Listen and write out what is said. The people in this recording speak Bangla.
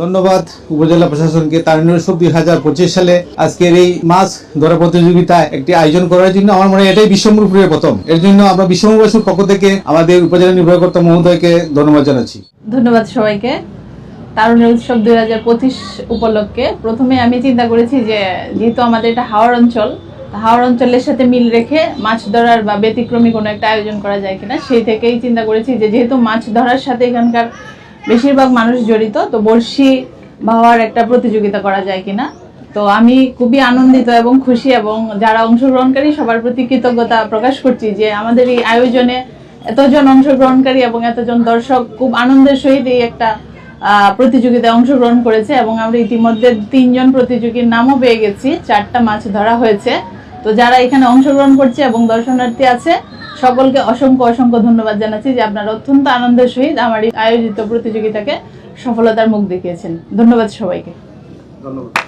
ধন্যবাদ উপজেলা প্রশাসনকে। তার দুই হাজার পঁচিশ সালে আজকের এই মাছ ধরা প্রতিযোগিতা একটি আয়োজন করার জন্য আমার মনে হয় এটাই বিশ্বমপুরের প্রথম। এর জন্য আমরা বিশ্বমবাসীর পক্ষ থেকে আমাদের উপজেলা নির্বাহকর্তা মহোদয়কে ধন্যবাদ জানাচ্ছি। ধন্যবাদ সবাইকে। তারুণ্যের উৎসব দুই হাজার পঁচিশ উপলক্ষে প্রথমে আমি চিন্তা করেছি যে, যেহেতু আমাদের এটা হাওড় অঞ্চল হাওড় অঞ্চলের সাথে মিল রেখে মাছ ধরার বা ব্যতিক্রমী কোনো একটা আয়োজন করা যায় কিনা, সেই থেকেই চিন্তা করেছি যে, যেহেতু মাছ ধরার সাথে এখানকার বেশিরভাগ মানুষ জড়িত, তো বড়শি ভাওয়ার একটা প্রতিযোগিতা করা যায় কিনা? তো আমি খুবই আনন্দিত এবং খুশি এবং যারা অংশগ্রহণকারী, সবার প্রতি কৃতজ্ঞতা প্রকাশ করছি যে আমাদের এই আয়োজনে এতজন অংশগ্রহণকারী এবং এতজন দর্শক খুব আনন্দের সহিত এই একটা প্রতিযোগিতায় অংশগ্রহণ করেছে এবং আমরা ইতিমধ্যে তিনজন প্রতিযোগীর নামও পেয়ে গেছি, চারটা মাছ ধরা হয়েছে। তো যারা এখানে অংশগ্রহণ করছে এবং দর্শনার্থী আছে সকলকে অসংখ্য অসংখ্য ধন্যবাদ জানাচ্ছি যে আপনারা অত্যন্ত আনন্দের সহিত আমার এই আয়োজিত প্রতিযোগিতাকে সফলতার মুখ দেখিয়েছেন। ধন্যবাদ সবাইকে। ধন্যবাদ।